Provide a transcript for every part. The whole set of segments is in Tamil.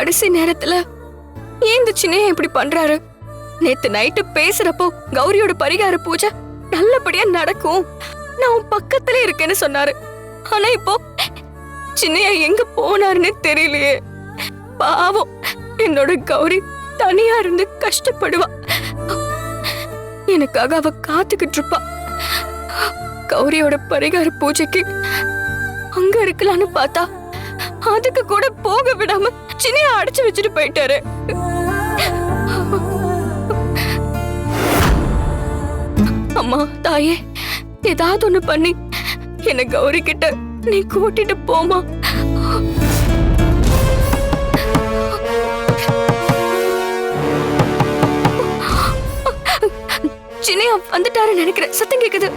கடைசி நேரத்துல ஏந்துச்சுனே சின்னையா இப்படி பண்றாரு? நேத்து நைட்டு பேசுறப்போ கௌரியோட பரிகார பூஜை நல்லபடியா நடக்கும். நான் உன் பக்கத்துல இருக்கேன்னு சொன்னாரு. ஆனா இப்போ சின்னையா எங்க போனாருன்னு தெரியலையே. பாவம் என்னோட கௌரி தனியா இருந்து கஷ்டப்படுவா. எனக்காக அவ காத்துக்கிட்டு இருப்பா. கௌரியோட பரிகார பூஜைக்கு அங்க இருக்கலாம்னு பார்த்தா அதுக்கு கூட போக விடாம அடைச்சு வச்சுட்டு போயிட்டாரு. அம்மா தாயே ஏதாவது ஒண்ணு பண்ணி என்ன கௌரி கிட்ட நீ கூட்டிட்டு போமா சின்னையா வந்துட்டாரு நினைக்கிறேன். சத்தம் கேக்குது.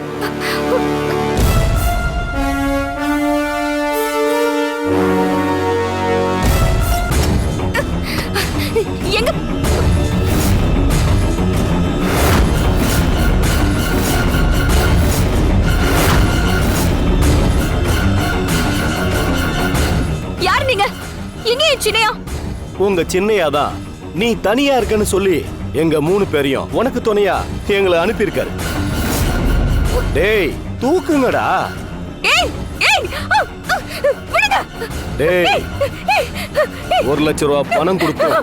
நீங்க எங்க என் சின்னையா உங்க சின்னையாதான் நீ தனியா இருக்கன்னு சொல்லி எங்க மூணு பேரையும் உனக்கு துணையா எங்களை அனுப்பியிருக்காரு. டேய் தூக்குங்கடா. டேய் ஒரு லட்ச ரூபா பணம் கொடுத்தோம்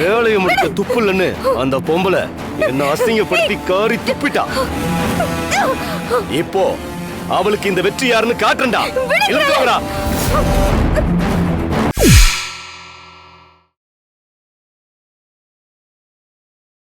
வேலையை முடிக்க துப்புலன்னு அந்த பொம்பளை என்ன அசிங்கப்படுத்தி காரி துப்பிட்டா. இப்போ அவளுக்கு இந்த வெற்றி யாருன்னு காட்டுறா